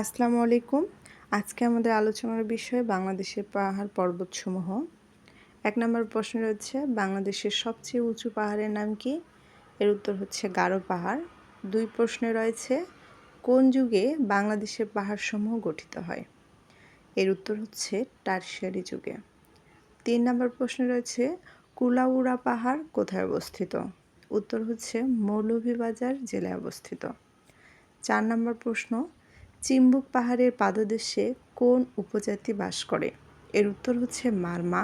আসসালামু আলাইকুম। আজকে আমাদের আলোচনার বিষয় বাংলাদেশের পাহাড় পর্বতসমূহ। এক নম্বর প্রশ্ন রয়েছে, বাংলাদেশের সবচেয়ে উঁচু পাহাড়ের নাম কি? এর উত্তর হচ্ছে গারো পাহাড়। দুই প্রশ্নে রয়েছে, কোন যুগে বাংলাদেশের পাহাড়সমূহ গঠিত হয়? এর উত্তর হচ্ছে, টার্সিয়ারি যুগে। তিন নম্বর প্রশ্ন রয়েছে, কুলাউড়া পাহাড় কোথায় অবস্থিত? উত্তর হচ্ছে, মৌলভীবাজার জেলায় অবস্থিত। চার নম্বর প্রশ্ন চিম্বুক পাহাড়ের পাদদেশে কোন উপজাতি বাস করে? এর উত্তর হচ্ছে মারমা।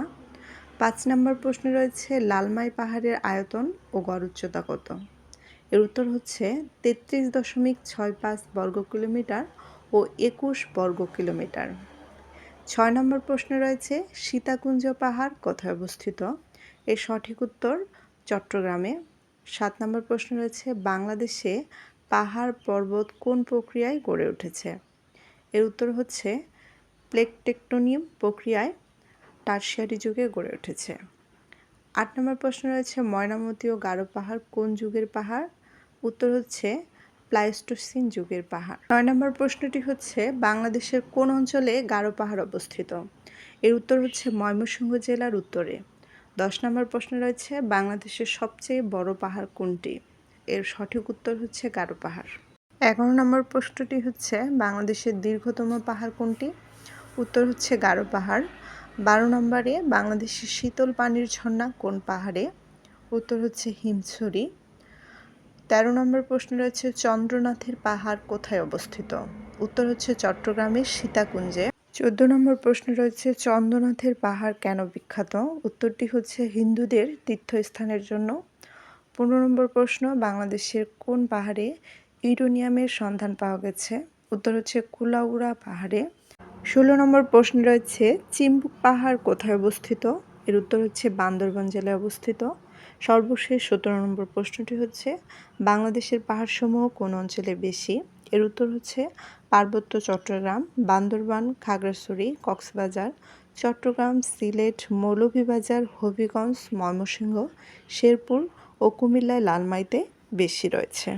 পাঁচ নম্বর প্রশ্ন রয়েছে, লালমাই পাহাড়ের আয়তন ও গড় উচ্চতা কত? এর উত্তর হচ্ছে তেত্রিশ দশমিক ছয় পাঁচ বর্গ কিলোমিটার ও একুশ বর্গ কিলোমিটার। ছয় নম্বর প্রশ্ন রয়েছে, সীতাকুঞ্জ পাহাড় কোথায় অবস্থিত? এর সঠিক উত্তর চট্টগ্রামে। সাত নম্বর প্রশ্ন রয়েছে, বাংলাদেশে পাহাড় পর্বত কোন প্রক্রিয়ায় গড়ে উঠেছে? এর উত্তর হচ্ছে, প্লেকটেকটোনিয়াম প্রক্রিয়ায় টার্সিয়ারি যুগে গড়ে উঠেছে। আট নম্বর প্রশ্ন রয়েছে, ময়নামতি ও গারো পাহাড় কোন যুগের পাহাড়? উত্তর হচ্ছে, প্লাইস্টোসিন যুগের পাহাড়। নয় নম্বর প্রশ্নটি হচ্ছে, বাংলাদেশের কোন অঞ্চলে গারো পাহাড় অবস্থিত? এর উত্তর হচ্ছে, ময়মনসিংহ জেলার উত্তরে। দশ নম্বর প্রশ্ন রয়েছে, বাংলাদেশের সবচেয়ে বড় পাহাড় কোনটি? এর সঠিক উত্তর হচ্ছে গারো পাহাড়। এগারো নম্বর প্রশ্নটি হচ্ছে, বাংলাদেশের দীর্ঘতম পাহাড় কোনটি? উত্তর হচ্ছে গারো পাহাড়। বারো নম্বরে, বাংলাদেশের শীতল পানির ঝর্ণা কোন পাহাড়ে? উত্তর হচ্ছে হিমছড়ি। তেরো নম্বর প্রশ্ন রয়েছে, চন্দ্রনাথের পাহাড় কোথায় অবস্থিত? উত্তর হচ্ছে চট্টগ্রামের সীতাকুঞ্জে। চোদ্দ নম্বর প্রশ্ন রয়েছে, চন্দ্রনাথের পাহাড় কেন বিখ্যাত? উত্তরটি হচ্ছে হিন্দুদের তীর্থস্থানের জন্য। পনেরো নম্বর প্রশ্ন, বাংলাদেশের কোন পাহাড়ে ইউরোনিয়ামের সন্ধান পাওয়া গেছে? উত্তর হচ্ছে কুলাউড়া পাহাড়ে। ষোলো নম্বর প্রশ্ন রয়েছে, চিম্বুক পাহাড় কোথায় অবস্থিত? এর উত্তর হচ্ছে বান্দরবান জেলায় অবস্থিত। সর্বশেষ সতেরো নম্বর প্রশ্নটি হচ্ছে, বাংলাদেশের পাহাড়সমূহ কোন অঞ্চলে বেশি? এর উত্তর হচ্ছে পার্বত্য চট্টগ্রাম, বান্দরবান, খাগড়াছড়ি, কক্সবাজার, চট্টগ্রাম, সিলেট, মৌলভীবাজার, হবিগঞ্জ, ময়মনসিংহ, শেরপুর ও কুমিল্লায় লালমাইতে বেশি রয়েছে।